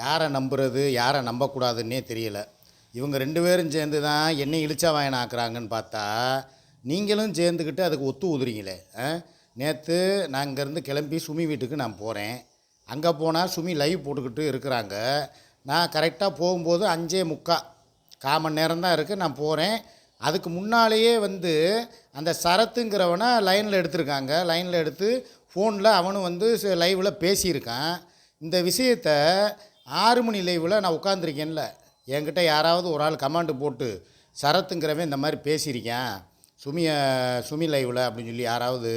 யாரை நம்புறது யாரை நம்பக்கூடாதுன்னே தெரியல. இவங்க ரெண்டு பேரும் சேர்ந்து தான் என்னை இழிச்சா வாயன் ஆக்குறாங்கன்னு பார்த்தா நீங்களும் சேர்ந்துக்கிட்டு அதுக்கு ஒத்து ஊதுறீங்களே நேற்று நான் இங்கேருந்து கிளம்பி சுமி வீட்டுக்கு நான் போகிறேன் அங்கே போனால் சுமி லைவ் போட்டுக்கிட்டு இருக்கிறாங்க. நான் கரெக்டாக போகும்போது அஞ்சே முக்கா கால் மணி நேரம் தான் இருக்குது நான் போகிறேன் அதுக்கு முன்னாலேயே வந்து அந்த சரத்துங்கிறவனை லைனில் எடுத்திருக்காங்க. லைனில் எடுத்து ஃபோனில் அவனும் வந்து லைவில் பேசியிருக்கான். இந்த விஷயத்த ஆறு மணி லைவில் நான் உட்காந்துருக்கேன்ல என்கிட்ட யாராவது ஒரு ஆள் கமாண்டு போட்டு சரத்துங்கிறவன் இந்த மாதிரி பேசியிருக்கேன். சுமிய சுமி லைவில் அப்படின்னு சொல்லி யாராவது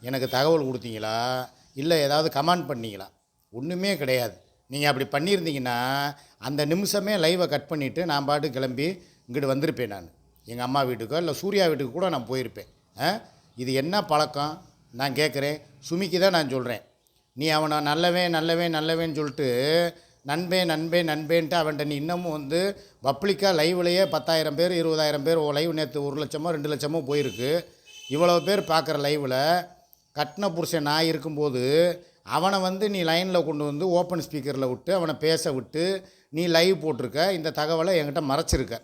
எனக்கு தகவல் கொடுத்தீங்களா? இல்லை ஏதாவது கமாண்ட் பண்ணீங்களா? ஒன்றுமே கிடையாது. நீங்கள் அப்படி பண்ணியிருந்தீங்கன்னா அந்த நிமிஷமே லைவை கட் பண்ணிவிட்டு நான் பாட்டு கிளம்பி இங்கிட்டு வந்திருப்பேன் நான். எங்கள் அம்மா வீட்டுக்கோ இல்லை சூர்யா வீட்டுக்கு கூட நான் போயிருப்பேன். ஆ? இது என்ன பழக்கம்? நான் கேட்குறேன் சுமிக்கு தான் நான் சொல்கிறேன் நீ அவனை நல்லவன் நல்லவன் நல்லவேன்னு சொல்லிட்டு நண்பேன் நண்பேன் நண்பேன்ட்டு அவன்கிட்ட நீ இன்னமும் வந்து பப்ளிக்காக லைவ்லையே பத்தாயிரம் பேர் இருபதாயிரம் பேர் ஓ லைவ் நேற்று ஒரு லட்சமோ ரெண்டு லட்சமோ போயிருக்கு. இவ்வளோ பேர் பார்க்குற லைவில் கட்டின புருஷன் நான் இருக்கும்போது அவனை வந்து நீ லைனில் கொண்டு வந்து ஓப்பன் ஸ்பீக்கரில் விட்டு அவனை பேச விட்டு நீ லைவ் போட்டிருக்க. இந்த தகவலை என்கிட்ட மறைச்சிருக்க.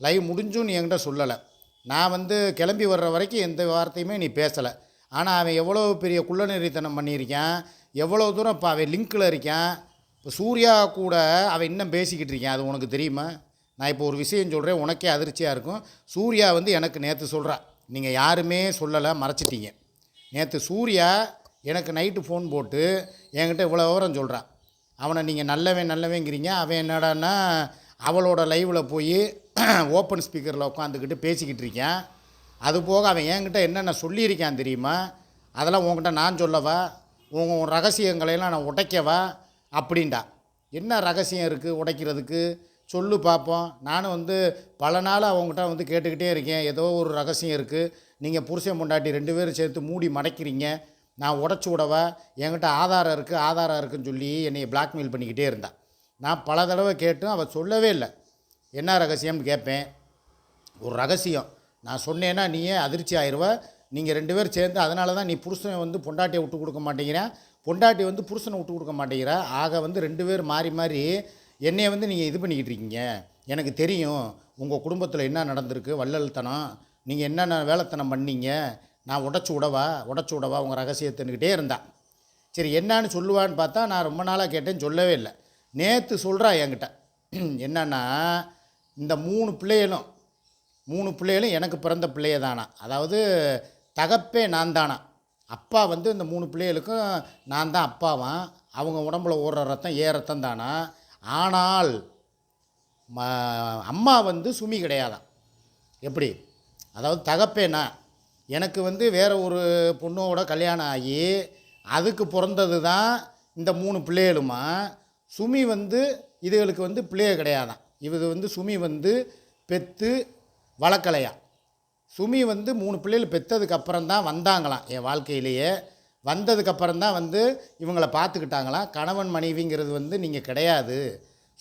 லைவ் முடிஞ்சும் நீ என்கிட்ட சொல்லலை. நான் வந்து கிளம்பி வர்ற வரைக்கும் எந்த வார்த்தையுமே நீ பேசலை. ஆனால் அவன் எவ்வளோ பெரிய குள்ளநெறித்தனம் பண்ணியிருக்கான் எவ்வளோ தூரம் இப்போ அவன் லிங்க்கில் இருக்கான் இப்போ சூர்யா கூட அவன் இன்னும் பேசிக்கிட்டு இருக்கான். அது உனக்கு தெரியுமா? நான் இப்போ ஒரு விஷயம் சொல்கிறேன் உனக்கே அதிர்ச்சியாக இருக்கும். சூர்யா வந்து எனக்கு நேற்று சொல்கிறா நீங்கள் யாருமே சொல்லலை மறைச்சிட்டீங்க. நேற்று சூர்யா எனக்கு நைட்டு ஃபோன் போட்டு என்கிட்ட இவ்வளோ விவரம் சொல்கிறான் அவனை நீங்கள் நல்லவன் நல்லவங்கிறீங்க அவன் என்னடான்னா அவளோட லைவில் போய் ஓப்பன் ஸ்பீக்கரில் உட்காந்துக்கிட்டு பேசிக்கிட்டு இருக்கேன். அது போக அவன் என்கிட்ட என்னென்ன சொல்லியிருக்கான் தெரியுமா? அதெல்லாம் உன்கிட்ட நான் சொல்லவா? உன் உன் ரகசியங்களையெல்லாம் நான் உடைக்கவா? அப்படின்டா என்ன ரகசியம் இருக்குது உடைக்கிறதுக்கு? சொல்லு பார்ப்போம் நானும் வந்து பல நாள் அவங்ககிட்ட வந்து கேட்டுக்கிட்டே இருக்கேன். ஏதோ ஒரு ரகசியம் இருக்குது நீங்கள் புருஷன் பொண்டாட்டி ரெண்டு பேரும் சேர்த்து மூடி மடக்கிறீங்க. நான் உடச்சி விடவா? என்கிட்ட ஆதாரம் இருக்குது ஆதாரம் இருக்குன்னு சொல்லி என்னை பிளாக்மெயில் பண்ணிக்கிட்டே இருந்தான் நான் பல தடவை கேட்டும் அவள் சொல்லவே இல்லை. என்ன ரகசியம்னு கேட்பேன். ஒரு ரகசியம். நான் சொன்னேன்னா நீயே அதிர்ச்சி ஆயிடுவ நீங்கள் ரெண்டு பேரும் சேர்ந்து அதனால தான் நீ புருஷன் வந்து பொண்டாட்டியை விட்டு கொடுக்க மாட்டேங்கிறேன். பொண்டாட்டி வந்து புருஷனை விட்டு கொடுக்க மாட்டேங்கிற. ஆக வந்து ரெண்டு பேர் மாறி மாறி என்னையை வந்து நீங்கள் இது பண்ணிக்கிட்டு இருக்கீங்க. எனக்கு தெரியும் உங்கள் குடும்பத்தில் என்ன நடந்திருக்கு வள்ளல்தனம். நீங்கள் என்னென்ன வேலைத்தனம் பண்ணீங்க? நான் உடச்சி விடவா உடச்சி விடவா உங்கள் ரகசியத்துன்னுக்கிட்டே இருந்தான் சரி என்னான்னு சொல்லுவான்னு பார்த்தா நான் ரொம்ப நாளாக கேட்டேன் சொல்லவே இல்லை. நேற்று சொல்கிறா என்கிட்ட. என்னன்னா இந்த மூணு பிள்ளைகளும் மூணு பிள்ளைகளும் எனக்கு பிறந்த பிள்ளைய தானா அதாவது தகப்பே நான் தானா அப்பா வந்து இந்த மூணு பிள்ளைகளுக்கும் நான் தான் அப்பாவான். அவங்க உடம்புல ஓடுற ரத்தம் ஏ ரத்தம் தானா? ஆனால் ம அம்மா வந்து சுமி கிடையாதான் எப்படி? அதாவது தகப்பேனா? எனக்கு வந்து வேறு ஒரு பொண்ணோட கல்யாணம் ஆகி அதுக்கு பிறந்தது தான் இந்த மூணு பிள்ளைகளுமா? சுமி வந்து இதுகளுக்கு வந்து பிள்ளைய கிடையாதான் இது வந்து சுமி வந்து பெத்து வளர்க்கலையா சுமி வந்து மூணு பிள்ளைகள் பெற்றதுக்கு அப்புறம் தான் வந்தாங்களாம். என் வாழ்க்கையிலேயே வந்ததுக்கப்புறம் தான் வந்து இவங்களை பார்த்துக்கிட்டாங்களாம். கணவன் மனைவிங்கிறது வந்து நீங்கள் கிடையாது.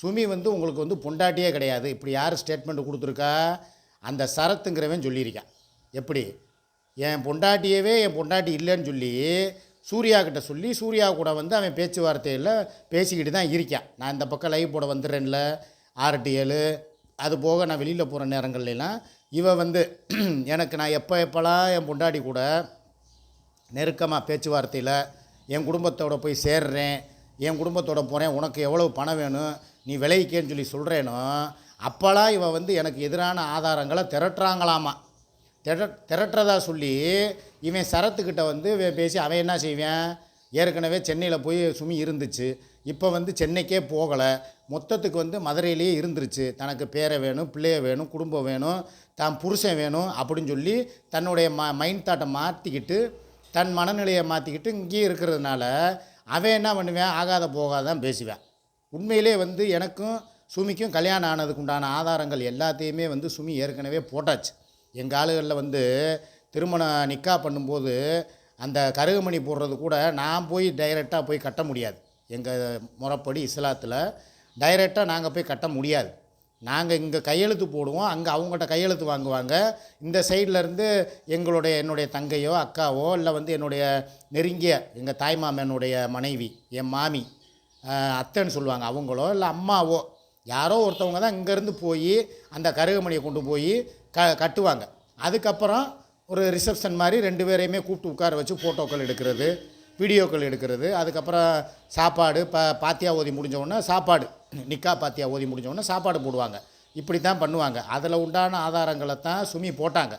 சுமி வந்து உங்களுக்கு வந்து பொண்டாட்டியே கிடையாது. இப்படி யார் ஸ்டேட்மெண்ட் கொடுத்துருக்கா? அந்த சரத்துங்கிறவன் சொல்லியிருக்கான். எப்படி? என் பொண்டாட்டியவே என் பொண்டாட்டி இல்லைன்னு சொல்லி சூர்யா கிட்ட சொல்லி சூர்யா கூட வந்து அவன் பேச்சுவார்த்தையில் பேசிக்கிட்டு தான் இருக்கான். நான் இந்த பக்கம் லைவ் போட வந்துடுறேன்ல. ஆர்டிஎல் ஏழு. அது போக நான் வெளியில் போகிற நேரங்கள்லாம் இவ வந்து எனக்கு நான் எப்போ எப்போலாம் என் பொண்டாடி கூட நெருக்கமாக பேச்சுவார்த்தையில் என் குடும்பத்தோடு போய் சேர்றேன் என் குடும்பத்தோட போகிறேன் உனக்கு எவ்வளவு பணம் வேணும் நீ விளைவிக்கேன்னு சொல்லி சொல்கிறேனோ அப்போலாம் இவன் வந்து எனக்கு எதிரான ஆதாரங்களை திரட்டுறாங்களாமா. திர திரட்டுறதா சொல்லி இவன் சரத்துக்கிட்ட வந்து பேசி அவன் என்ன செய்வேன்? ஏற்கனவே சென்னையில் போய் சுமி இருந்துச்சு. இப்போ வந்து சென்னைக்கே போகலை. மொத்தத்துக்கு வந்து மதுரையிலேயே இருந்துருச்சு. தனக்கு பேரை வேணும் பிள்ளைய வேணும் குடும்பம் வேணும் தான் புருஷன் வேணும் அப்படின்னு சொல்லி தன்னுடைய ம மைண்ட் தாட்டை மாற்றிக்கிட்டு தன் மனநிலையை மாற்றிக்கிட்டு இங்கேயே இருக்கிறதுனால அவன் என்ன பண்ணுவேன்? ஆகாத போகாதான் பேசுவேன். உண்மையிலே வந்து எனக்கும் சுமிக்கும் கல்யாணம் ஆனதுக்கு உண்டான ஆதாரங்கள் எல்லாத்தையுமே வந்து சுமி ஏற்கனவே போட்டாச்சு. எங்கள் ஆளுகளில் வந்து திருமணம் நிக்கா பண்ணும்போது அந்த கருகுமணி போடுறது கூட நான் போய் டைரெக்டாக போய் கட்ட முடியாது. எங்கள் முறைப்படி இஸ்லாத்தில் டைரெக்டாக நாங்கள் போய் கட்ட முடியாது. நாங்கள் இங்கே கையெழுத்து போடுவோம். அங்கே அவங்கள்ட்ட கையெழுத்து வாங்குவாங்க. இந்த சைட்லேருந்து எங்களுடைய என்னுடைய தங்கையோ அக்காவோ இல்லை வந்து என்னுடைய நெருங்கிய எங்கள் தாய்மாமனுடைய மனைவி என் மாமி அத்தைன்னு சொல்லுவாங்க. அவங்களோ இல்லை அம்மாவோ யாரோ ஒருத்தவங்க தான் இங்கேருந்து போய் அந்த கருகமணியை கொண்டு போய் க கட்டுவாங்க. அதுக்கப்புறம் ஒரு ரிசப்ஷன் மாதிரி ரெண்டு பேரையுமே கூப்பிட்டு உட்கார வச்சு ஃபோட்டோக்கள் எடுக்கிறது வீடியோக்கள் எடுக்கிறது. அதுக்கப்புறம் சாப்பாடு ப பாத்தியா ஓதி முடிஞ்ச உடனே சாப்பாடு. நிக்கா பாத்தியா ஓதி முடிஞ்சவொடனே சாப்பாடு போடுவாங்க. இப்படி தான் பண்ணுவாங்க. அதில் உண்டான ஆதாரங்களை தான் சுமி போட்டாங்க.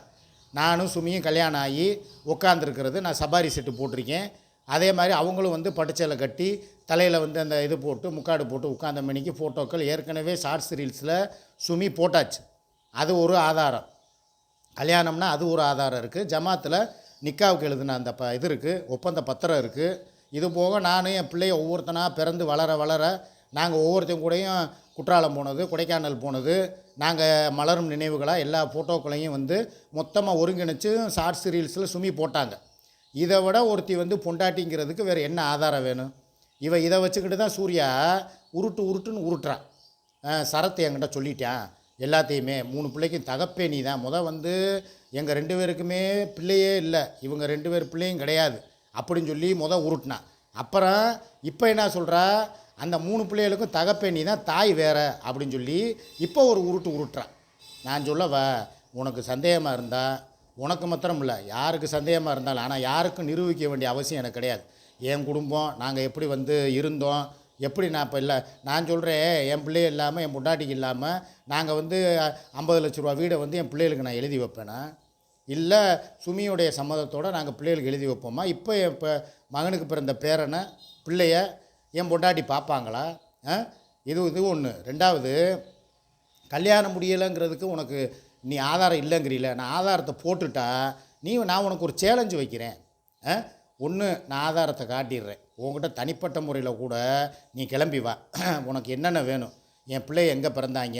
நானும் சுமியும் கல்யாணம் ஆகி உட்காந்துருக்கிறது நான் சபாரி செட்டு போட்டிருக்கேன். அதே மாதிரி அவங்களும் வந்து பட்டுச்சேலை கட்டி தலையில் வந்து அந்த இது போட்டு முக்காடு போட்டு உட்காந்த மணிக்கு ஃபோட்டோக்கள் ஏற்கனவே ஷார்ட்ஸ் ரீல்ஸில் சுமி போட்டாச்சு. அது ஒரு ஆதாரம். கல்யாணம்னா அது ஒரு ஆதாரம் இருக்குது ஜமாத்தில் நிக்காவுக்கு எழுதின அந்த ப இது இருக்குது ஒப்பந்த பத்திரம் இருக்குது இது போக நானும் என் பிள்ளைய ஒவ்வொருத்தனாக பிறந்து வளர வளர நாங்கள் ஒவ்வொருத்தங்க கூடயும் குற்றாலம் போனது கொடைக்கானல் போனது. நாங்கள் மலரும் நினைவுகளாக எல்லா ஃபோட்டோக்களையும் வந்து மொத்தமாக ஒருங்கிணைச்சு ஷார்ட்ஸ் ரீல்ஸில் சுமி போட்டாங்க. இதை விட ஒருத்தி வந்து பொண்டாட்டிங்கிறதுக்கு வேறு என்ன ஆதாரம் வேணும்? இவ இதை வச்சுக்கிட்டு தான் சூர்யா உருட்டு உருட்டுன்னு உருட்டுறான் அஹ் சரத்து என்கிட்ட சொல்லிட்டான் எல்லாத்தையுமே மூணு பிள்ளைக்கும் தகப்பே நீ தான். முத வந்து எங்கள் ரெண்டு பேருக்குமே பிள்ளையே இல்லை. இவங்க ரெண்டு பேர் பிள்ளையும் கிடையாது. அப்படின்னு சொல்லி முத உருட்டினான் அப்புறம் இப்போ என்ன சொல்கிறா அந்த மூணு பிள்ளைகளுக்கும் தகப்பே தான் தாய் வேற அப்படின்னு சொல்லி இப்போ ஒரு உருட்டு உருட்டுறான். நான் சொல்லவா உனக்கு சந்தேகமாக இருந்தால் உனக்கு மாத்திரம் இல்லை யாருக்கு சந்தேகமாக இருந்தாலும் ஆனால் யாருக்கும் நிரூபிக்க வேண்டிய அவசியம் எனக்கு கிடையாது. என் குடும்பம் நாங்கள் எப்படி வந்து இருந்தோம் எப்படி நான் இப்போ இல்லை நான் சொல்கிறேன் என் பிள்ளை இல்லாமல் என் பொண்டாட்டிக்கு இல்லாமல் நாங்கள் வந்து ஐம்பது லட்ச ரூபா வீடை வந்து என் பிள்ளைகளுக்கு நான் எழுதி வைப்பேனா? இல்லை சுமியுடைய சம்மதத்தோடு நாங்கள் பிள்ளைகளுக்கு எழுதி வைப்போமா? இப்போ என் இப்போ மகனுக்கு பிறந்த பேரனை பிள்ளைய என் பொண்டாட்டி பார்ப்பாங்களா? ஆ? இது இது ஒன்று ரெண்டாவது கல்யாணம் முடியலைங்கிறதுக்கு உனக்கு நீ ஆதாரம் இல்லைங்கிறீல. நான் ஆதாரத்தை போட்டுட்டா நீ நான் உனக்கு ஒரு சேலஞ்சு வைக்கிறேன். ஒன்று நான் ஆதாரத்தை காட்டிடுறேன். உன்கிட்ட தனிப்பட்ட முறையில் கூட நீ கிளம்பி வா. உனக்கு என்னென்ன வேணும்? என் பிள்ளை எங்கே பிறந்தாங்க?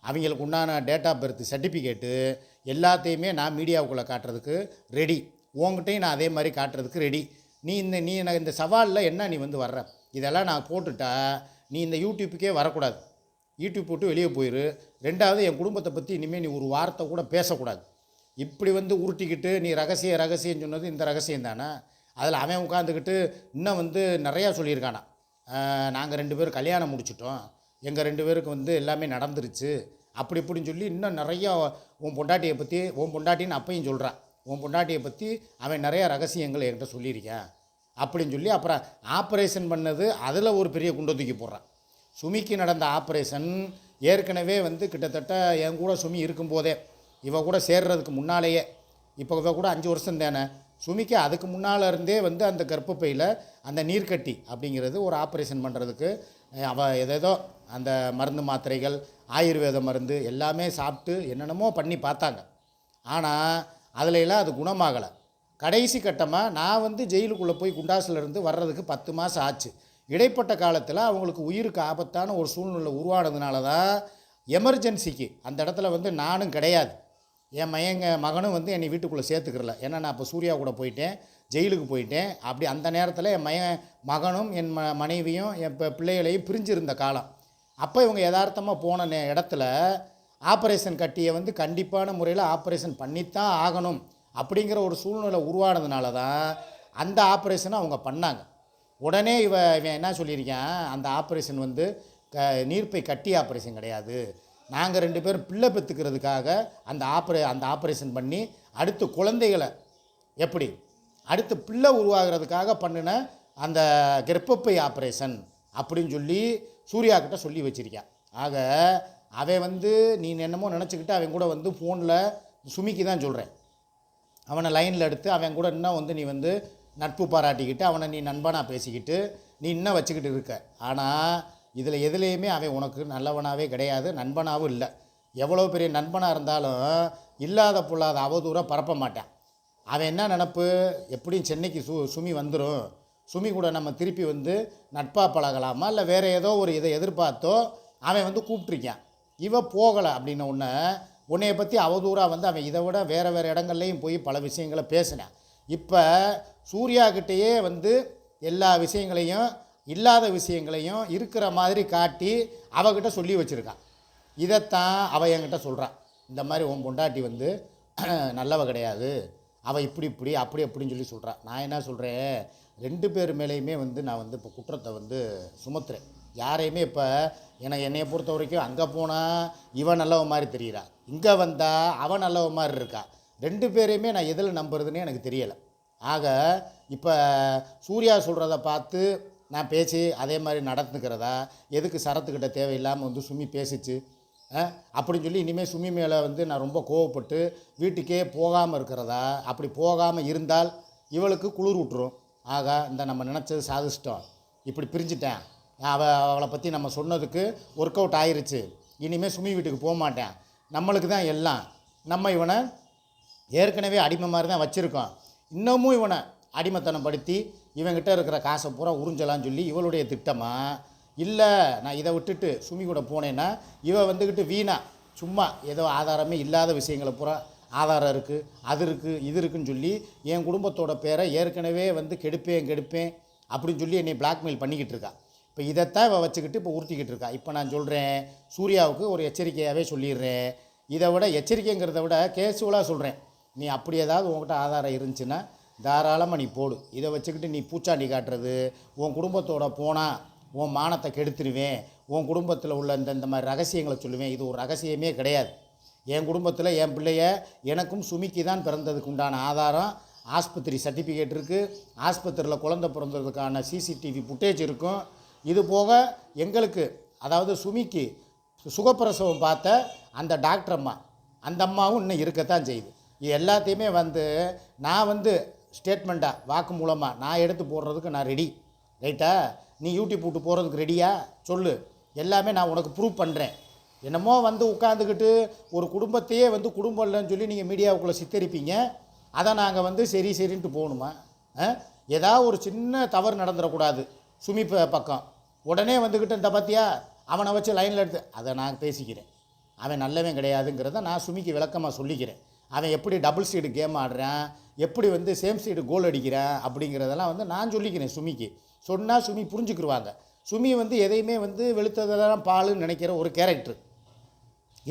அவங்களுக்கு உண்டான டேட் ஆஃப் பர்த் சர்டிஃபிகேட்டு எல்லாத்தையுமே நான் மீடியாவுக்குள்ளே காட்டுறதுக்கு ரெடி உன்கிட்டையும் நான் அதே மாதிரி காட்டுறதுக்கு ரெடி நீ இந்த நீ எனக்கு இந்த சவாலில் என்ன நீ வந்து வர்ற? இதெல்லாம் நான் போட்டுட்டா நீ இந்த யூடியூப்புக்கே வரக்கூடாது. யூடியூப் போட்டு வெளியே போயிரு. ரெண்டாவது என் குடும்பத்தை பற்றி இனிமேல் நீ ஒரு வார்த்தை கூட பேசக்கூடாது. இப்படி வந்து உருட்டிக்கிட்டு நீ ரகசியம் ரகசியம் சொன்னது இந்த ரகசியம் தானே? அதில் அவன் உட்காந்துக்கிட்டு இன்னும் வந்து நிறையா சொல்லியிருக்கானா? நாங்கள் ரெண்டு பேரும் கல்யாணம் முடிச்சிட்டோம். எங்கள் ரெண்டு பேருக்கு வந்து எல்லாமே நடந்துருச்சு. அப்படி இப்படின்னு சொல்லி இன்னும் நிறையா உன் பொண்டாட்டியை பற்றி உன் பொண்டாட்டின்னு அப்பையும் சொல்கிறான் உன் பொண்டாட்டியை பற்றி அவன் நிறையா ரகசியங்கள் என்கிட்ட சொல்லியிருக்கேன். அப்படின்னு சொல்லி அப்புறம் ஆப்ரேஷன் பண்ணது அதில் ஒரு பெரிய குண்டை தூக்கி போடுறான். சுமிக்கு நடந்த ஆப்ரேஷன் ஏற்கனவே வந்து கிட்டத்தட்ட என் கூட சுமி இருக்கும்போதே இவ கூட சேர்றதுக்கு முன்னாலேயே இப்போ இவ கூட அஞ்சு வருஷம் தானே சுமிக்கு அதுக்கு முன்னால் இருந்தே வந்து அந்த கர்ப்பப்பையில் அந்த நீர்க்கட்டி அப்படிங்கிறது ஒரு ஆப்ரேஷன் பண்ணுறதுக்கு அவள் எதேதோ அந்த மருந்து மாத்திரைகள் ஆயுர்வேத மருந்து எல்லாமே சாப்பிட்டு என்னென்னமோ பண்ணி பார்த்தாங்க. ஆனால் அதுல எல்லாம் அது குணமாகலை. கடைசி கட்டமாக நான் வந்து ஜெயிலுக்குள்ளே போய் குண்டாசிலிருந்து வர்றதுக்கு பத்து மாதம் ஆச்சு. இடைப்பட்ட காலத்தில் அவங்களுக்கு உயிருக்கு ஆபத்தான ஒரு சூழ்நிலை உருவானதுனால தான் எமர்ஜென்சிக்கு அந்த இடத்துல வந்து நானும் கிடையாது. என் மயங்க மகனும் வந்து என்னை வீட்டுக்குள்ளே சேர்த்துக்கிறல. ஏன்னா நான் இப்போ சூர்யா கூட போயிட்டேன் ஜெயிலுக்கு போயிட்டேன். அப்படி அந்த நேரத்தில் என் மய மகனும் என் ம மனைவியும் என் இப்போ பிள்ளைகளையும் பிரிஞ்சிருந்த காலம். அப்போ இவங்க யதார்த்தமாக போன நே இடத்துல ஆப்ரேஷன் கட்டியை வந்து கண்டிப்பான முறையில் ஆப்ரேஷன் பண்ணித்தான் ஆகணும். அப்படிங்கிற ஒரு சூழ்நிலை உருவானதுனால தான் அந்த ஆப்ரேஷனை அவங்க பண்ணாங்க. உடனே இவ இவன் என்ன சொல்லியிருக்கான்? அந்த ஆப்ரேஷன் வந்து க நீர்ப்பை கட்டி ஆப்ரேஷன் கிடையாது. நாங்கள் ரெண்டு பேரும் பிள்ளை பெற்றுக்கிறதுக்காக அந்த ஆப்ரே அந்த ஆப்ரேஷன் பண்ணி அடுத்து குழந்தைகளை எப்படி? அடுத்து பிள்ளை உருவாகிறதுக்காக பண்ணின அந்த கர்ப்பப்பை ஆப்ரேஷன் அப்படின்னு சொல்லி சூர்யா கிட்ட சொல்லி வச்சிருக்கான். ஆக அவன் வந்து நீ என்னமோ நினச்சிக்கிட்டு அவன் கூட வந்து ஃபோனில் சுமிக்கு தான் சொல்கிறேன் அவனை லைனில் எடுத்து அவன் கூட இன்னும் வந்து நீ வந்து நட்பு பாராட்டிக்கிட்டு அவனை நீ நண்பனாக பேசிக்கிட்டு நீ இன்னும் வச்சுக்கிட்டு இருக்க. ஆனால் இதில் எதுலேயுமே அவன் உனக்கு நல்லவனாகவே கிடையாது நண்பனாகவும் இல்லை. எவ்வளோ பெரிய நண்பனாக இருந்தாலும் இல்லாத பொல்லாத அவதூறாக பரப்ப மாட்டான். அவன் என்ன நினப்பு? எப்படியும் சென்னைக்கு சு சுமி வந்துடும் சுமி கூட நம்ம திருப்பி வந்து நட்பாக பழகலாமா? இல்லை வேறு ஏதோ ஒரு இதை எதிர்பார்த்தோ அவன் வந்து கூப்பிட்ருக்கான் இவன் போகலை அப்படின்ன உடனே உன்னைய பற்றி அவதூறாக வந்து அவன் இதை விட வேறு வேறு இடங்கள்லையும் போய் பல விஷயங்களை பேசினான் இப்போ சூர்யா கிட்டேயே வந்து எல்லா விஷயங்களையும் இல்லாத விஷயங்களையும் இருக்கிற மாதிரி காட்டி அவகிட்ட சொல்லி வச்சுருக்கான் இதைத்தான் அவள் என்கிட்ட சொல்கிறான் இந்த மாதிரி உன் பொண்டாட்டி வந்து நல்லவ கிடையாது. அவள் இப்படி இப்படி அப்படி அப்படின்னு சொல்லி சொல்கிறான் நான் என்ன சொல்கிறேன் ரெண்டு பேர் மேலேயுமே வந்து நான் வந்து இப்போ குற்றத்தை வந்து சுமத்துறேன். யாரையுமே இப்போ என்னை என்னையை பொறுத்த வரைக்கும் அங்கே போனால் இவன் நல்லவ மாதிரி தெரிகிறான் இங்கே வந்தால் அவன் நல்லவ மாதிரி இருக்கா? ரெண்டு பேரையுமே நான் எதில் நம்புறதுன்னு எனக்கு தெரியலை. ஆக இப்போ சூர்யா சொல்கிறத பார்த்து நான் பேசி அதே மாதிரி நடந்துக்கிறதா? எதுக்கு சரத்துக்கிட்ட தேவையில்லாமல் வந்து சுமி பேசிச்சு? அப்படின்னு சொல்லி இனிமேல் சுமி மேலே வந்து நான் ரொம்ப கோவப்பட்டு வீட்டுக்கே போகாமல் இருக்கிறதா? அப்படி போகாமல் இருந்தால் இவளுக்கு குளிர் விட்டுரும் ஆக இந்த நம்ம நினச்சது சாதிச்சிட்டோம். இப்படி பிரிஞ்சிட்டேன். அவ அவளை பற்றி நம்ம சொன்னதுக்கு ஒர்க் அவுட் ஆயிருச்சு. இனிமேல் சுமி வீட்டுக்கு போக மாட்டேன். நம்மளுக்கு தான் எல்லாம். நம்ம இவனை ஏற்கனவே அடிமை மாதிரி தான் வச்சுருக்கோம் இன்னமும் இவனை அடிமைத்தனம் படுத்தி இவங்கிட்ட இருக்கிற காசை பூரா உறிஞ்சலாம்னு சொல்லி இவளுடைய திட்டமாக இல்லை நான் இதை விட்டுட்டு சுமி கூட போனேன்னா இவ வந்துக்கிட்டு வீணா. சும்மா ஏதோ ஆதாரமே இல்லாத விஷயங்களை பூரா ஆதாரம் இருக்குது அது இருக்குது இது இருக்குன்னு சொல்லி என் குடும்பத்தோட பேரை ஏற்கனவே வந்து கெடுப்பேன் கெடுப்பேன் அப்படின்னு சொல்லி என்னை பிளாக்மெயில் பண்ணிக்கிட்டு இருக்கா. இப்போ இதைத்தான் இவள் வச்சுக்கிட்டு இப்போ உறுத்திக்கிட்டு இருக்கா. இப்போ நான் சொல்கிறேன் சூர்யாவுக்கு ஒரு எச்சரிக்கையாகவே சொல்லிடுறேன். இதை விட எச்சரிக்கைங்கிறத விட கேசுவலாக சொல்கிறேன் நீ அப்படி ஏதாவது உன்கிட்ட ஆதாரம் இருந்துச்சுன்னா தாராளமாக நீ போடு. இதை வச்சுக்கிட்டு நீ பூச்சாண்டி காட்டுறது உன் குடும்பத்தோட போனால் உன் மானத்தை கெடுத்துருவேன் உன் குடும்பத்தில் உள்ள இந்த இந்த மாதிரி ரகசியங்களை சொல்லுவேன். இது ஒரு ரகசியமே கிடையாது. என் குடும்பத்தில் என் பிள்ளைய எனக்கும் சுமிக்கு தான் பிறந்ததுக்கு உண்டான ஆதாரம். ஆஸ்பத்திரி சர்டிஃபிகேட் இருக்குது ஆஸ்பத்திரியில் குழந்தை பிறந்ததுக்கான சிசிடிவி ஃபுட்டேஜ் இருக்கும். இது போக எங்களுக்கு அதாவது சுமிக்கு சுகப்பிரசவம் பார்த்த அந்த டாக்டர் அம்மா அந்த அம்மாவும் இன்னும் இருக்கத்தான் செய்யுது. இது எல்லாத்தையுமே வந்து நான் வந்து ஸ்டேட்மெண்ட்டாக வாக்கு மூலமாக நான் எடுத்து போடுறதுக்கு நான் ரெடி ரைட்டா நீ யூடியூப் விட்டு போகிறதுக்கு ரெடியா சொல்லு. எல்லாமே நான் உனக்கு ப்ரூவ் பண்ணுறேன் என்னமோ வந்து உட்காந்துக்கிட்டு ஒரு குடும்பத்தையே வந்து குடும்பம் இல்லைன்னு சொல்லி நீங்கள் மீடியாவுக்குள்ளே சித்தரிப்பீங்க. அதை நாங்கள் வந்து சரி சரின்ட்டு போகணுமா? ஏதாவது ஒரு சின்ன தவறு நடந்துடக்கூடாது. சுமி பக்கம். உடனே வந்துக்கிட்டு இந்த பார்த்தியா அவனை வச்சு லைனில் எடுத்து அதை நான் பேசிக்கிறேன். அவன் நல்லவன் கிடையாதுங்கிறத நான் சுமிக்கு விளக்கமாக சொல்லிக்கிறேன். அவன் எப்படி டபுள் சீடு கேம் ஆடுறான்? எப்படி வந்து சேம் சீடு கோல் அடிக்கிறான்? அப்படிங்கிறதெல்லாம் வந்து நான் சொல்லிக்கிறேன் சுமிக்கு. சொன்னால் சுமி புரிஞ்சுக்கிடுவாங்க சுமி வந்து எதையுமே வந்து வெளுத்ததெல்லாம் பாலுன்னு நினைக்கிற ஒரு கேரக்டர்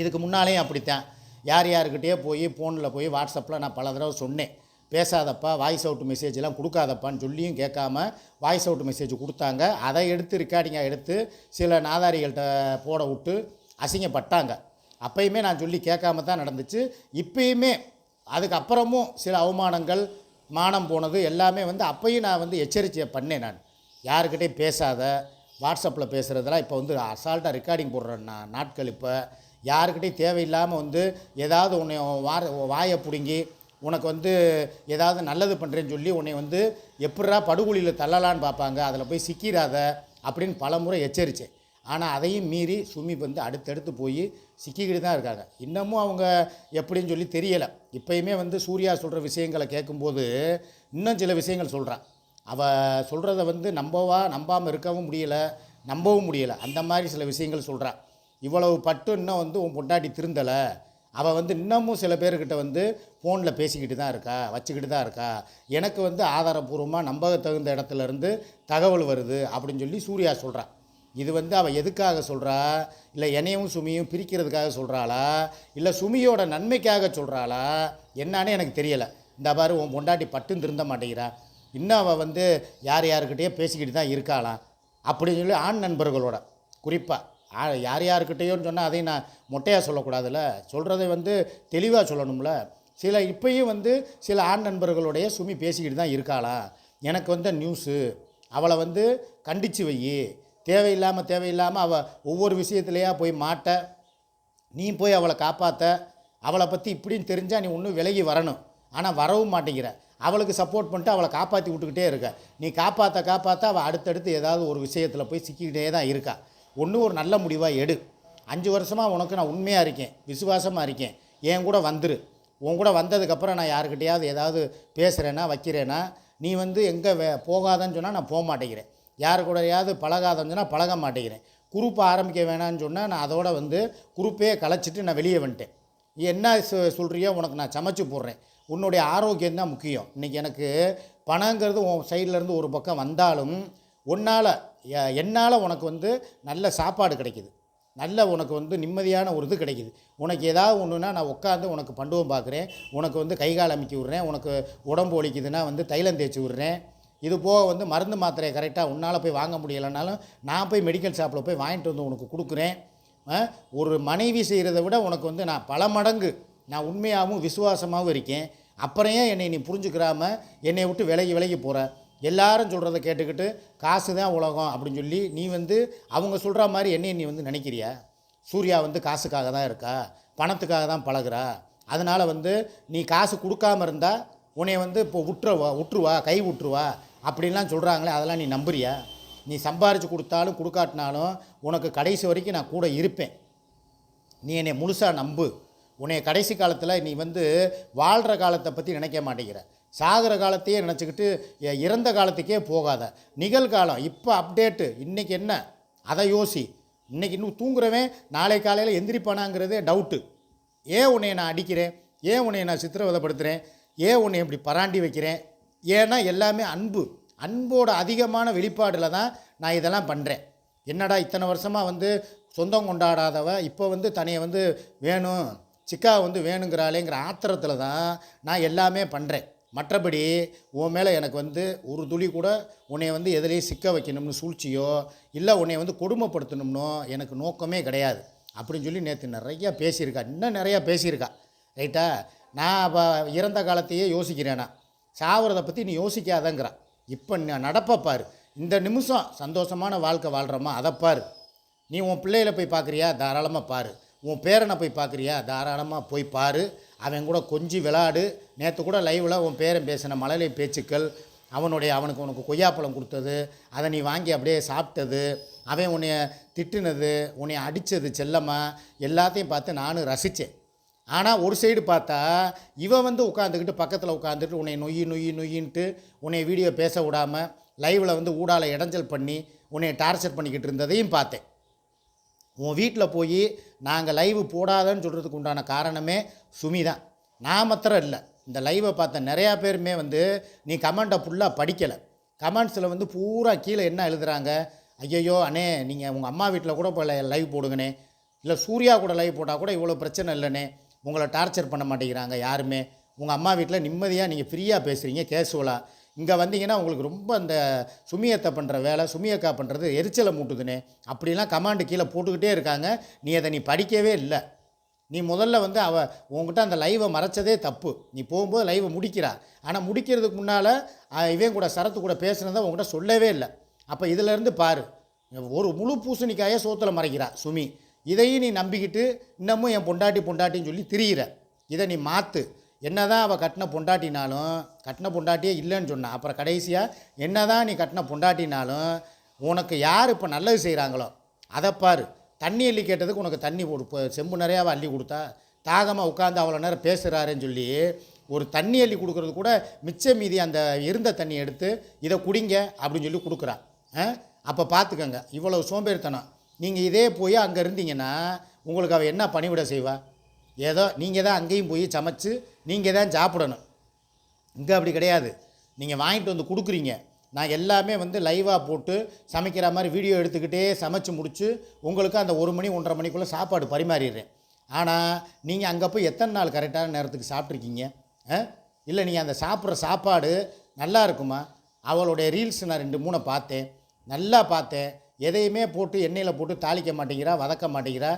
இதுக்கு முன்னாலேயும் அப்படித்தான். யார் யாருக்கிட்டேயோ போய் ஃபோனில் போய் வாட்ஸ்அப்பில் நான் பல தடவை சொன்னேன். பேசாதப்பா வாய்ஸ் அவுட் மெசேஜ்லாம் கொடுக்காதப்பான்னு சொல்லியும் கேட்காம வாய்ஸ் அவுட் மெசேஜ் கொடுத்தாங்க. அதை எடுத்து ரெக்கார்டிங்காக எடுத்து சில நாதாரிகள்கிட்ட போட விட்டு அசிங்கப்பட்டாங்க. அப்பயுமே நான் சொல்லி கேட்காம தான் நடந்துச்சு. இப்பயுமே அதுக்கப்புறமும் சில அவமானங்கள் மானம் போனது எல்லாமே வந்து அப்பையும் நான் வந்து எச்சரிக்கை பண்ணேன் நான். யாருக்கிட்டையும் பேசாத வாட்ஸ்அப்பில் பேசுகிறதெல்லாம் இப்போ வந்து அசால்ட்டாக ரெக்கார்டிங் போடுற நாட்கள் இப்போ. யாருக்கிட்டையும் தேவையில்லாமல் வந்து ஏதாவது உன்னை வார வாயை பிடுங்கி உனக்கு வந்து ஏதாவது நல்லது பண்ணுறேன்னு சொல்லி உன்னை வந்து எப்படா படுகொலியில் தள்ளலான்னு பார்ப்பாங்க அதில் போய் சிக்கிராத அப்படின்னு பலமுறை எச்சரித்தேன் ஆனால் அதையும் மீறி சுமி வந்து அடுத்தடுத்து போய் சிக்கிக்கிட்டு தான் இருக்காங்க. இன்னமும் அவங்க எப்படின்னு சொல்லி தெரியலை. இப்பயுமே வந்து சூர்யா சொல்கிற விஷயங்களை கேட்கும்போது இன்னும் சில விஷயங்கள் சொல்கிறான் அவள் சொல்கிறத வந்து நம்பவா நம்பாமல் இருக்கவும் முடியலை நம்பவும் முடியலை. அந்த மாதிரி சில விஷயங்கள் சொல்கிறான் இவ்வளவு பட்டு இன்னும் வந்து உன் பொண்டாட்டி திருந்தலை அவள் வந்து இன்னமும் சில பேர்கிட்ட வந்து ஃபோனில் பேசிக்கிட்டு தான் இருக்கா வச்சுக்கிட்டு தான் இருக்கா? எனக்கு வந்து ஆதாரபூர்வமாக நம்பகத்தகுந்த இடத்துல இருந்து தகவல் வருது அப்படின்னு சொல்லி சூர்யா சொல்கிறான் இது வந்து அவள் எதுக்காக சொல்கிறா இல்லை என்னையும் சுமியும் பிரிக்கிறதுக்காக சொல்கிறாளா இல்லை சுமியோட நன்மைக்காக சொல்கிறாளா என்னன்னு எனக்கு தெரியலை. இந்த பாரு உன் பொண்டாட்டி பட்டும் திருந்த மாட்டேங்கிறா. இன்னும் அவள் வந்து யார் யாருக்கிட்டேயே பேசிக்கிட்டு தான் இருக்காளாம் அப்படின்னு சொல்லி ஆண் நண்பர்களோட குறிப்பாக யார் யாருக்கிட்டேயோன்னு சொன்னால் அதையும் நான் மொட்டையாக சொல்லக்கூடாதுல்ல. சொல்கிறதை வந்து தெளிவாக சொல்லணும்ல. சில இப்பயும் வந்து சில ஆண் நண்பர்களுடைய சுமி பேசிக்கிட்டு தான் இருக்காளா? எனக்கு வந்த நியூஸு அவளை வந்து கண்டித்து வை. தேவையில்லாமல் தேவையில்லாமல் அவள் ஒவ்வொரு விஷயத்துலையா போய் மாட்ட. நீ போய் அவளை காப்பாற்ற அவளை பற்றி இப்படின்னு தெரிஞ்சால் நீ ஒன்றும் விலகி வரணும். ஆனால் வரவும் மாட்டேங்கிற. அவளுக்கு சப்போர்ட் பண்ணிட்டு அவளை காப்பாற்றி விட்டுக்கிட்டே இருக்க. நீ காப்பாற்ற காப்பாற்ற அவள் அடுத்தடுத்து ஏதாவது ஒரு விஷயத்தில் போய் சிக்கிக்கிட்டே தான் இருக்கா. ஒன்று ஒரு நல்ல முடிவாக எடு. அஞ்சு வருஷமாக உனக்கு நான் உண்மையாக இருக்கேன் விசுவாசமாக இருக்கேன். என் கூட வந்துரு. உன் கூட வந்ததுக்கப்புறம் நான் யாருக்கிட்டையாவது ஏதாவது பேசுகிறேன்னா வைக்கிறேன்னா நீ வந்து எங்கே வே போகாதன்னு சொன்னால் நான் போக மாட்டேங்கிறேன். யாரு கூடயாவது பழகாதன்னு சொன்னால் பழக மாட்டேங்கிறேன். குரூப் ஆரம்பிக்க வேணான்னு சொன்னால் நான் அதோட வந்து குரூப்பே கலைச்சிட்டு நான் வெளியே வந்துட்டேன். என்ன சொ- உனக்கு நான் சமைச்சு போடுறேன். உன்னுடைய ஆரோக்கியம் தான் முக்கியம். இன்றைக்கி எனக்கு பணங்கிறது உன் சைட்லேருந்து ஒரு பக்கம் வந்தாலும் உன்னால் என்னால் உனக்கு வந்து நல்ல சாப்பாடு கிடைக்குது. நல்ல உனக்கு வந்து நிம்மதியான ஒரு இது கிடைக்குது. உனக்கு ஏதாவது ஒன்றுனா நான் உட்காந்து உனக்கு பண்டுவம் பார்க்குறேன். உனக்கு வந்து கை கால் அமுக்கி விட்றேன். உனக்கு உடம்பு ஒழிக்குதுன்னா வந்து தைலம் தேய்ச்சி விட்றேன். இது போக வந்து மருந்து மாத்திரையை கரெக்டாக உன்னால் போய் வாங்க முடியலைனாலும் நான் போய் மெடிக்கல் ஷாப்பில் போய் வாங்கிட்டு வந்து உனக்கு கொடுக்குறேன். ஒரு மனைவி செய்கிறத விட உனக்கு வந்து நான் பல மடங்கு நான் உண்மையாகவும் விசுவாசமாகவும் இருக்கேன். அப்புறம் ஏன் என்னை நீ புரிஞ்சுக்கிறாம என்னை விட்டு விலகி விலகி போகிற எல்லாரும் சொல்கிறத கேட்டுக்கிட்டு காசு தான் உலகம் அப்படின்னு சொல்லி நீ வந்து அவங்க சொல்கிற மாதிரி என்னையை நீ வந்து நினைக்கிறியா? சூர்யா வந்து காசுக்காக தான் இருக்கா? பணத்துக்காக தான் பழகுறா? அதனால் வந்து நீ காசு கொடுக்காம இருந்தால் உன்னை வந்து இப்போ விட்டுருவா விட்டுருவா கை விட்டுருவா அப்படின்லாம் சொல்கிறாங்களே அதெல்லாம் நீ நம்புறியா? நீ சம்பாரித்து கொடுத்தாலும் கொடுக்காட்டினாலும் உனக்கு கடைசி வரைக்கும் நான் கூட இருப்பேன். நீ என்னை முழுசாக நம்பு. உன்னை கடைசி காலத்தில் நீ வந்து வாழ்கிற காலத்தை பற்றி நினைக்க மாட்டேங்கிற. சாகிற காலத்தையே நினச்சிக்கிட்டு இறந்த காலத்துக்கே போகாத. நிகழ்காலம் இப்போ அப்டேட்டு இன்றைக்கி என்ன? அதை யோசி. இன்றைக்கி இன்னும் தூங்குறவன் நாளை காலையில் எந்திரிப்பானாங்கிறதே டவுட்டு ஏன் உன்னை நான் அடிக்கிறேன்? ஏன் உன்னை நான் சித்திரவதைப்படுத்துகிறேன் ஏன் உன்னை இப்படி பராண்டி வைக்கிறேன்? ஏன்னா எல்லாமே அன்பு. அன்போட அதிகமான வெளிப்பாடில் தான் நான் இதெல்லாம் பண்ணுறேன் என்னடா இத்தனை வருஷமாக வந்து சொந்தம் கொண்டாடாதவ இப்போ வந்து தனியை வந்து வேணும் சிக்கா வந்து வேணுங்கிறாளேங்கிற ஆத்திரத்தில் தான் நான் எல்லாமே பண்ணுறேன் மற்றபடி உன் மேலே எனக்கு வந்து ஒரு துளி கூட உன்னை வந்து எதுலேயும் சிக்க வைக்கணும்னு சூழ்ச்சியோ இல்லை உன்னை வந்து கொடுமைப்படுத்தணும்னோ எனக்கு நோக்கமே கிடையாது. அப்படின்னு சொல்லி நேற்று நிறையா பேசியிருக்கா. இன்னும் நிறையா பேசியிருக்கா. ரைட்டா? நான் இப்போ இறந்த காலத்தையே யோசிக்கிறேனா? சாவறதை பற்றி நீ யோசிக்காதங்கிறா. இப்போ ந- நடப்பை பாரு. இந்த நிமிஷம் சந்தோஷமான வாழ்க்கை வாழ்கிறோமா அதை பாரு. நீ உன் பிள்ளைகளை போய் பார்க்குறியா? தாராளமாக பாரு. உன் பேரனை போய் பார்க்குறியா? தாராளமாக போய் பாரு. அவன் கூட கொஞ்சி விளாடு. நேற்று கூட லைவில் உன் பேரன் பேசின மழலை பேச்சுக்கள் அவனுடைய அவனுக்கு உனக்கு கொய்யாப்பழம் கொடுத்தது அதை நீ வாங்கி அப்படியே சாப்பிட்டது அவன் உன்னை திட்டுனது உன்னை அடித்தது செல்லமாக எல்லாத்தையும் பார்த்து நானும் ரசித்தேன் ஆனால் ஒரு சைடு பார்த்தா இவன் வந்து உட்காந்துக்கிட்டு பக்கத்தில் உட்காந்துட்டு உன்னை நொய்யி நொய் நொய்யின்ட்டு உன்னை வீடியோ பேச விடாமல் லைவில் வந்து ஊடால இடைஞ்சல் பண்ணி உன்னை டார்ச்சர் பண்ணிக்கிட்டு இருந்ததையும் பார்த்தேன். உன் வீட்டில் போய் நாங்கள் லைவு போடாதன்னு சொல்கிறதுக்கு உண்டான காரணமே சுமி தான் நான் மாத்திரம் இல்லை. இந்த லைவை பார்த்த நிறையா பேருமே வந்து நீ கமெண்ட்டை ஃபுல்லாக படிக்கலை. கமெண்ட்ஸில் வந்து பூரா கீழே என்ன எழுதுகிறாங்க ஐயையோ அண்ணே நீங்கள் உங்கள் அம்மா வீட்டில் கூட போய் லைவ் போடுங்கண்ணே. இல்லை சூர்யா கூட லைவ் போட்டால் கூட இவ்வளோ பிரச்சனை இல்லைண்ணே. உங்களை டார்ச்சர் பண்ண மாட்டேங்கிறாங்க யாருமே. உங்கள் அம்மா வீட்டில் நிம்மதியாக நீங்கள் ஃப்ரீயாக பேசுகிறீங்க கேஷுவலாக இங்கே வந்தீங்கன்னா உங்களுக்கு ரொம்ப அந்த சுமியத்தை பண்ணுற வேலை சுமியக்கா பண்ணுறது எரிச்சலை மூட்டுதுனே. அப்படிலாம் கமாண்டு கீழே போட்டுக்கிட்டே இருக்காங்க. நீ அதை நீ படிக்கவே இல்லை. நீ முதல்ல வந்து அவ உன்கிட்ட அந்த லைவை மறைச்சதே தப்பு. நீ போகும்போது லைவை முடிக்கிறா. ஆனால் முடிக்கிறதுக்கு முன்னால் இவன் கூட சரத்து கூட பேசுனதை உங்ககிட்ட சொல்லவே இல்லை. அப்போ இதிலேருந்து பாரு. ஒரு முழு பூசணிக்காயை சோத்தில் மறைக்கிறா சுமி. இதையும் நீ நம்பிக்கிட்டு இன்னமும் என் பொண்டாட்டி பொண்டாட்டின்னு சொல்லி திரியிற. இதை நீ மாற்று என்னதான் அவள் கட்டின பொண்டாட்டினாலும் கட்டின பொண்டாட்டியே இல்லைன்னு சொன்னான் அப்புறம் கடைசியாக என்னதான் நீ கட்டின பொண்டாட்டினாலும் உனக்கு யார் இப்போ நல்லது செய்கிறாங்களோ அதை பாரு. தண்ணி அள்ளி கேட்டதுக்கு உனக்கு தண்ணி போடு இப்போ செம்பு நிறையாவை அள்ளி கொடுத்தா தாகமாக உட்காந்து அவ்வளோ நேரம் பேசுகிறாருன்னு சொல்லி ஒரு தண்ணி அள்ளி கொடுக்குறது கூட மிச்ச மீதி அந்த இருந்த தண்ணி எடுத்து இதை குடிங்க அப்படின்னு சொல்லி கொடுக்குறா. அப்போ பார்த்துக்கங்க இவ்வளோ சோம்பேறித்தனம். நீங்கள் இதே போய் அங்கே இருந்தீங்கன்னா உங்களுக்கு அவள் என்ன பணிவிட செய்வா? ஏதோ நீங்கள் தான் அங்கேயும் போய் சமைச்சு நீங்கள் தான் சாப்பிடணும். இங்கே அப்படி கிடையாது. நீங்கள் வாங்கிட்டு வந்து கொடுக்குறீங்க. நான் எல்லாமே வந்து லைவாக போட்டு சமைக்கிற மாதிரி வீடியோ எடுத்துக்கிட்டே சமைச்சு முடிச்சு உங்களுக்கு அந்த ஒரு மணி ஒன்றரை மணிக்குள்ளே சாப்பாடு பரிமாறிடுறேன். ஆனால் நீங்கள் அங்கே போய் எத்தனை நாள் கரெக்டான நேரத்துக்கு சாப்பிட்ருக்கீங்க இல்லை நீங்கள் அந்த சாப்பிட்ற சாப்பாடு நல்லா இருக்குமா? அவளுடைய ரீல்ஸ் நான் ரெண்டு மூணை பார்த்தேன். நல்லா பார்த்தேன். எதையுமே போட்டு எண்ணெயில் போட்டு தாளிக்க மாட்டேங்கிறா வதக்க மாட்டேங்கிறா.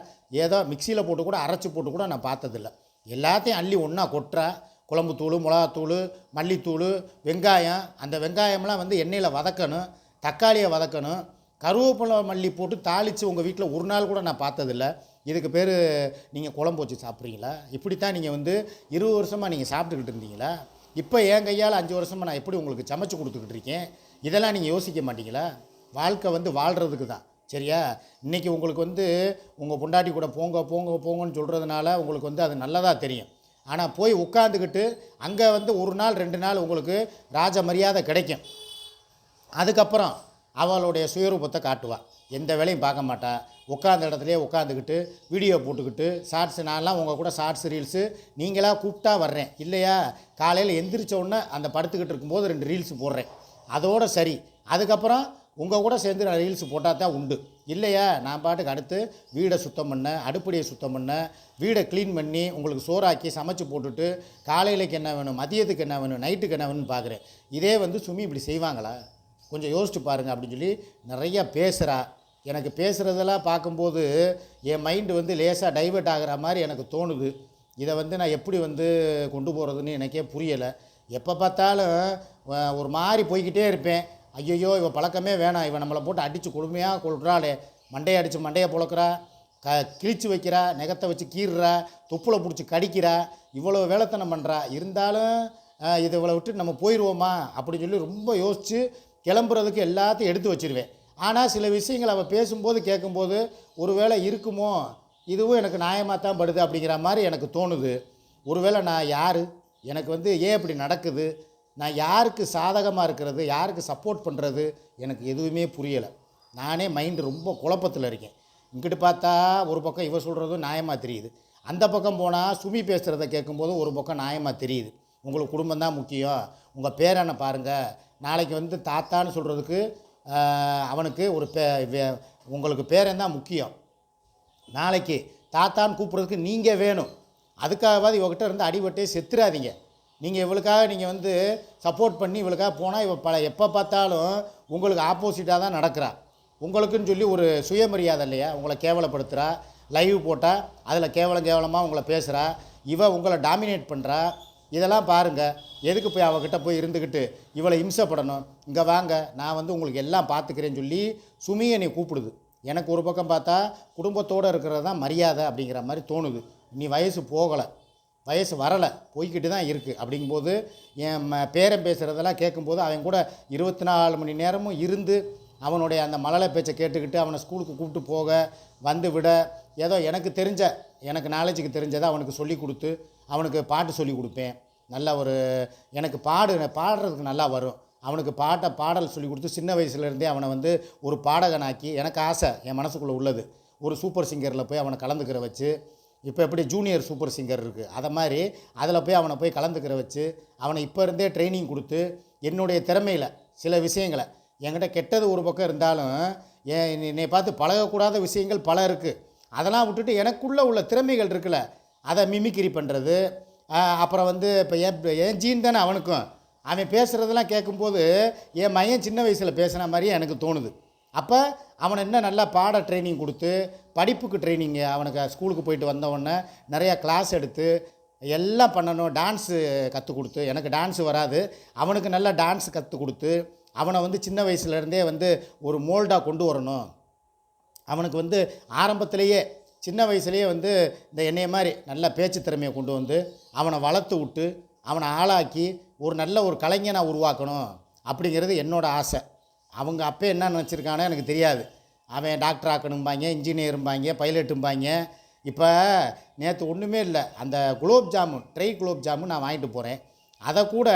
ஏதோ மிக்சியில் போட்டு கூட அரைச்சி போட்டு கூட நான் பார்த்ததில்ல. எல்லாத்தையும் அள்ளி ஒன்றா கொட்டுறா. குழம்புத்தூள் மிளகாத்தூள் மல்லித்தூள் வெங்காயம். அந்த வெங்காயம்லாம் வந்து எண்ணெயில் வதக்கணும் தக்காளியை வதக்கணும். கருவேப்பிலை மல்லி போட்டு தாளித்து உங்கள் வீட்டில் ஒரு நாள் கூட நான் பார்த்ததில்ல. இதுக்கு பேர் நீங்கள் குழம்பு வச்சு சாப்பிட்றீங்களா? இப்படித்தான் நீங்கள் வந்து இருபது வருஷமாக நீங்கள் சாப்பிட்டுக்கிட்டு இருந்தீங்களா? இப்போ என் கையால் அஞ்சு வருஷமாக நான் எப்படி உங்களுக்கு சமைச்சு கொடுத்துக்கிட்டு இருக்கேன்? இதெல்லாம் நீங்கள் யோசிக்க மாட்டீங்களா? வாழ்க்கை வந்து வாழ்கிறதுக்கு தான். சரியா? இன்றைக்கி உங்களுக்கு வந்து உங்கள் பொண்டாட்டி கூட போங்க போங்க போங்கன்னு சொல்கிறதுனால உங்களுக்கு வந்து அது நல்லதாக தெரியும். ஆனால் போய் உட்காந்துக்கிட்டு அங்கே வந்து ஒரு நாள் ரெண்டு நாள் உங்களுக்கு ராஜ மரியாதை கிடைக்கும். அதுக்கப்புறம் அவளுடைய சுயரூபத்தை காட்டுவாள் எந்த வேலையும் பார்க்க மாட்டா. உட்காந்த இடத்துலையே உட்காந்துக்கிட்டு வீடியோ போட்டுக்கிட்டு ஷார்ட்ஸ் நான்லாம் உங்கள் கூட ஷார்ட்ஸ் ரீல்ஸு நீங்களாக கூப்பிட்டா வர்றேன். இல்லையா? காலையில் எந்திரிச்ச உடனே அந்த படுத்துக்கிட்டு இருக்கும்போது ரெண்டு ரீல்ஸ் போடுறேன். அதோடு சரி. அதுக்கப்புறம் உங்கள் கூட சேர்ந்து நான் ரீல்ஸ் போட்டால் தான் உண்டு. இல்லையா? நான் பாட்டுக்கு அடுத்து வீடை சுத்தம் பண்ண அடுப்படியை சுத்தம் பண்ண வீடை க்ளீன் பண்ணி உங்களுக்கு சோறாக்கி சமைச்சு போட்டுட்டு காலையிலக்கு என்ன வேணும் மதியத்துக்கு என்ன வேணும் நைட்டுக்கு என்ன வேணும்னு பார்க்குறேன். இதே வந்து சுமி இப்படி செய்வாங்களா? கொஞ்சம் யோசிச்சு பாருங்க அப்படின்னு சொல்லி நிறையா பேசுகிறா எனக்கு பேசுகிறதெல்லாம் பார்க்கும்போது என் மைண்டு வந்து லேசாக டைவர்ட் ஆகிற மாதிரி எனக்கு தோணுது. இதை வந்து நான் எப்படி வந்து கொண்டு போகிறதுன்னு எனக்கே புரியலை. எப்போ பார்த்தாலும் ஒரு மாதிரி போய்கிட்டே இருப்பேன். ஐயையோ இவன் பழக்கமே வேணாம். இவன் நம்மளை போட்டு அடித்து கொடுமையாக கொள்றாளே மண்டையை அடித்து மண்டையை பொழக்கிறா. க கிழிச்சு வைக்கிறா. நெகத்தை வச்சு கீறுறா. தொப்புளை பிடிச்சி கடிக்கிறா. இவ்வளோ வேலைத்தனம் பண்ணுறா இருந்தாலும் இதை இவ்வளோ விட்டு நம்ம போயிடுவோமா அப்படின்னு சொல்லி ரொம்ப யோசித்து கிளம்புறதுக்கு எல்லாத்தையும் எடுத்து வச்சிருவேன். ஆனால் சில விஷயங்கள் அவள் பேசும்போது கேட்கும்போது ஒருவேளை இருக்குமோ? இதுவும் எனக்கு நியாயமாக தான் படுது அப்படிங்கிற மாதிரி எனக்கு தோணுது. ஒருவேளை நான் யார்? எனக்கு வந்து ஏன் இப்படி நடக்குது? நான் யாருக்கு சாதகமாக இருக்கிறது யாருக்கு சப்போர்ட் பண்ணுறது எனக்கு எதுவுமே புரியலை. நானே மைண்டு ரொம்ப குழப்பத்தில் இருக்கேன். இங்கிட்டு பார்த்தா ஒரு பக்கம் இவ சொல்கிறதும் நியாயமாக தெரியுது. அந்த பக்கம் போனால் சுமி பேசுகிறத கேட்கும்போது ஒரு பக்கம் நியாயமாக தெரியுது. உங்களுக்கு குடும்பம் தான் முக்கியம். உங்கள் பேரனை பாருங்கள் நாளைக்கு வந்து தாத்தான்னு சொல்கிறதுக்கு அவனுக்கு ஒரு பே வே- உங்களுக்கு பேரன் தான் முக்கியம். நாளைக்கு தாத்தான்னு கூப்பிட்றதுக்கு நீங்கள் வேணும். அதுக்காகவாது இவகிட்ட இருந்து அடிபட்டே செத்துறாதீங்க. நீங்கள் இவளுக்காக நீங்கள் வந்து சப்போர்ட் பண்ணி இவளுக்காக போனால் இவள் பல எப்போ பார்த்தாலும் உங்களுக்கு ஆப்போசிட்டாக தான் நடக்கிறா. உங்களுக்குன்னு சொல்லி ஒரு சுயமரியாதை இல்லையா? உங்களை கேவலப்படுத்துகிறா லைவ் போட்டால் அதில் கேவலம் கேவலமாக உங்களை பேசுகிறா இவ உங்களை டாமினேட் பண்ணுறா இதெல்லாம் பாருங்கள் எதுக்கு போய் அவகிட்ட போய் இருந்துக்கிட்டு இவளை இம்சப்படணும் இங்கே வாங்க. நான் வந்து உங்களுக்கு எல்லாம் பார்த்துக்கிறேன்னு சொல்லி சுமியை நீ கூப்பிடுது. எனக்கு ஒரு பக்கம் பார்த்தா குடும்பத்தோடு இருக்கிறது தான் மரியாதை அப்படிங்கிற மாதிரி தோணுது. நீ வயசு போகலை. வயசு வரலை போய்கிட்டு தான் இருக்குது அப்படிங்கும்போது என் ம பேரன் பேசுகிறதெல்லாம் கேட்கும்போது அவன் கூட இருபத்தி நாலு மணி நேரமும் இருந்து அவனுடைய அந்த மழலை பேச்சை கேட்டுக்கிட்டு அவனை ஸ்கூலுக்கு கூப்பிட்டு போக வந்து விட ஏதோ எனக்கு தெரிஞ்ச எனக்கு நாலேஜுக்கு தெரிஞ்சதை அவனுக்கு சொல்லி கொடுத்து அவனுக்கு பாட்டு சொல்லி கொடுப்பேன். நல்ல ஒரு எனக்கு பாடு பாடுறதுக்கு நல்லா வரும். அவனுக்கு பாட்டை பாடல் சொல்லி கொடுத்து சின்ன வயசுலேருந்தே அவனை வந்து ஒரு பாடகனாக்கி எனக்கு ஆசை என் மனசுக்குள்ளே உள்ளது. ஒரு சூப்பர் சிங்கரில் போய் அவனை கலந்துக்கிற வச்சு இப்போ எப்படி ஜூனியர் சூப்பர் சிங்கர் இருக்குது அதை மாதிரி அதில் போய் அவனை போய் கலந்துக்கிற வச்சு அவனை இப்போ இருந்தே ட்ரைனிங் கொடுத்து என்னுடைய திறமையில் சில விஷயங்களை என்கிட்ட கெட்டது ஒரு பக்கம் இருந்தாலும் என் என்னை பார்த்து பழகக்கூடாத விஷயங்கள் பல இருக்குது அதெல்லாம் விட்டுட்டு எனக்குள்ளே உள்ள திறமைகள் இருக்குல்ல அதை மிமிக்ரி பண்ணுறது அப்புறம் வந்து இப்போ என் என் ஜீன் தானே அவனுக்கும். அவன் பேசுகிறதெல்லாம் கேட்கும்போது என் மையன் சின்ன வயசில் பேசுன மாதிரியே எனக்கு தோணுது. அப்போ அவனை இன்னும் நல்லா பாட ட்ரைனிங் கொடுத்து படிப்புக்கு ட்ரைனிங்கு அவனுக்கு ஸ்கூலுக்கு போயிட்டு வந்தவொடனே நிறையா கிளாஸ் எடுத்து எல்லாம் பண்ணணும் டான்ஸு கற்றுக் கொடுத்து. எனக்கு டான்ஸு வராது. அவனுக்கு நல்லா டான்ஸ் கற்றுக் கொடுத்து அவனை வந்து சின்ன வயசுலேருந்தே வந்து ஒரு மோல்டாக கொண்டு வரணும். அவனுக்கு வந்து ஆரம்பத்திலேயே சின்ன வயசுலேயே வந்து இந்த என்னைய மாதிரி நல்ல பேச்சு திறமையை கொண்டு வந்து அவனை வளர்த்து விட்டு அவனை ஆளாக்கி ஒரு நல்ல ஒரு கலைஞனை உருவாக்கணும் அப்படிங்கிறது என்னோடய ஆசை. அவங்க அப்போ என்ன நினச்சிருக்கானோ எனக்கு தெரியாது. அவன் டாக்டர் ஆக்கணும்பாங்க இன்ஜினியரும்பாங்க பைலட்டும்பாங்க இப்போ நேற்று ஒன்றுமே இல்லை. அந்த குலோப் ஜாமுன் ட்ரை குலோப் ஜாமுன் நான் வாங்கிட்டு போகிறேன் அதை கூட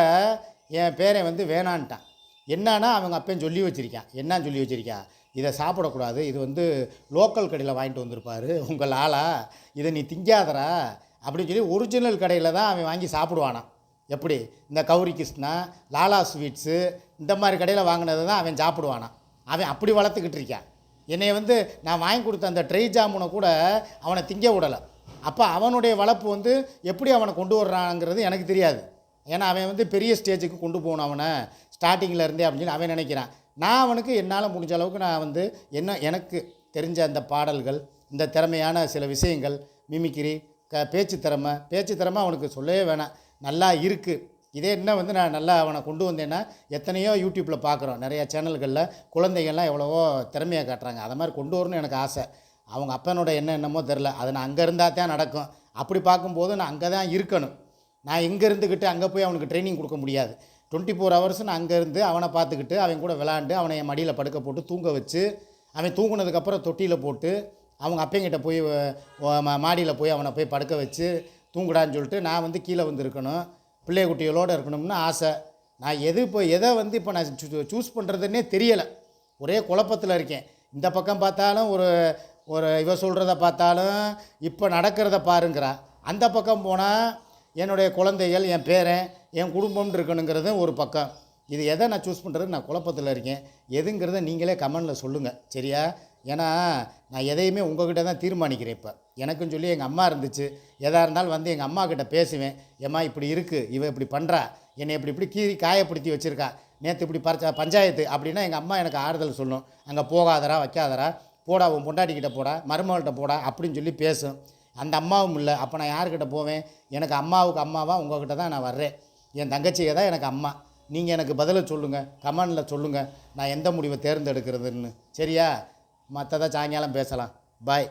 என் பேரை வந்து வேணான்ட்டான். என்னன்னா அவங்க அப்பையும் சொல்லி வச்சுருக்கான் என்னன்னு சொல்லி வச்சுருக்கா? இதை சாப்பிடக்கூடாது. இது வந்து லோக்கல் கடையில் வாங்கிட்டு வந்திருப்பாரு. உங்கள் ஆளா இதை நீ திங்காதரா அப்படின்னு சொல்லி ஒரிஜினல் கடையில் தான் அவன் வாங்கி சாப்பிடுவானான் எப்படி? இந்த கௌரி கிருஷ்ணா லாலா ஸ்வீட்ஸு இந்த மாதிரி கடையில் வாங்கினதை தான் அவன் சாப்பிடுவானா? அவன் அப்படி வளர்த்துக்கிட்டு இருக்கான். என்னை வந்து நான் வாங்கி கொடுத்த அந்த ட்ரை ஜாமுனை கூட அவனை திங்க விடலை. அப்போ அவனுடைய வளர்ப்பு வந்து எப்படி அவனை கொண்டு வர்றாங்கிறது எனக்கு தெரியாது. ஏன்னா அவன் வந்து பெரிய ஸ்டேஜுக்கு கொண்டு போகணும் அவனை ஸ்டார்டிங்கில் இருந்தே அப்படின்னு சொல்லி அவன் நினைக்கிறான். நான் அவனுக்கு என்னால் முடிஞ்ச அளவுக்கு நான் வந்து என்ன எனக்கு தெரிஞ்ச அந்த பாடல்கள் இந்த திறமையான சில விஷயங்கள் மிமிக்கிரி க பேச்சு திறமை பேச்சு திறமை அவனுக்கு சொல்லவே வேணாம். நல்லா இருக்குது இதே என்ன வந்து நான் நல்லா அவனை கொண்டு வந்தேன்னா எத்தனையோ யூடியூப்பில் பார்க்குறோம் நிறையா சேனல்களில் குழந்தைகள்லாம் எவ்வளவோ திறமையாக காட்டுறாங்க. அதை மாதிரி கொண்டு வரணும்னு எனக்கு ஆசை. அவங்க அப்பனோட என்ன என்னமோ தெரில அது நான் அங்கே இருந்தால் தான் நடக்கும். அப்படி பார்க்கும்போது நான் அங்கே தான் இருக்கணும். நான் இங்கே இருந்துக்கிட்டு அங்கே போய் அவனுக்கு ட்ரைனிங் கொடுக்க முடியாது. டுவெண்ட்டி ஃபோர் ஹவர்ஸ் நான் அங்கே இருந்து அவனை பார்த்துக்கிட்டு அவன் கூட விளாண்டு அவனை என் மடியில் படுக்க போட்டு தூங்க வச்சு அவன் தூங்கினதுக்கப்புறம் தொட்டியில் போட்டு அவங்க அப்பங்கிட்ட போய் மாடியில் போய் அவனை போய் படுக்க வச்சு தூங்குடான்னு சொல்லிட்டு நான் வந்து கீழே வந்து இருக்கணும் பிள்ளை குட்டிகளோடு இருக்கணும்னு ஆசை. நான் எது இப்போ எதை வந்து இப்போ நான் சூஸ் பண்ணுறதுன்னே தெரியலை. ஒரே குழப்பத்தில் இருக்கேன். இந்த பக்கம் பார்த்தாலும் ஒரு ஒரு இவ சொல்கிறத பார்த்தாலும் இப்போ நடக்கிறத பாருங்கிறா. அந்த பக்கம் போனால் என்னுடைய குழந்தைகள் என் பேரன் என் குடும்பம்னு இருக்கணுங்கிறதும் ஒரு பக்கம். இது எதை நான் சூஸ் பண்ணுறது நான் குழப்பத்தில் இருக்கேன். எதுங்கிறத நீங்களே கமெண்டில் சொல்லுங்கள் சரியா? ஏன்னா நான் எதையுமே உங்கள்கிட்ட தான் தீர்மானிக்கிறேன் இப்போ. எனக்குன்னு சொல்லி எங்கள் அம்மா இருந்துச்சு. எதாக இருந்தாலும் வந்து எங்கள் அம்மா கிட்ட பேசுவேன். ஏம்மா இப்படி இருக்குது இவ இப்படி பண்ணுறா என்னை இப்படி இப்படி கீறி காயப்படுத்தி வச்சுருக்கா. நேற்று இப்படி பறிச்ச பஞ்சாயத்து அப்படின்னா எங்கள் அம்மா எனக்கு ஆறுதல் சொல்லும். அங்கே போகாதரா வைக்காதரா போடா உன் பொண்டாட்டிக்கிட்ட போடா மருமகள்கிட்ட போடா அப்படின்னு சொல்லி பேசும். அந்த அம்மாவும் இல்லை. அப்போ நான் யார்கிட்ட போவேன்? எனக்கு அம்மாவுக்கு அம்மாவாக உங்கள்கிட்ட தான் நான் வர்றேன். என் தங்கச்சியை தான் எனக்கு அம்மா. நீங்கள் எனக்கு பதிலை சொல்லுங்கள் கமெண்டில் சொல்லுங்கள் நான் எந்த முடிவை தேர்ந்தெடுக்கிறதுன்னு. சரியா? மற்றதை சாயங்காலம் பேசலாம். பாய்.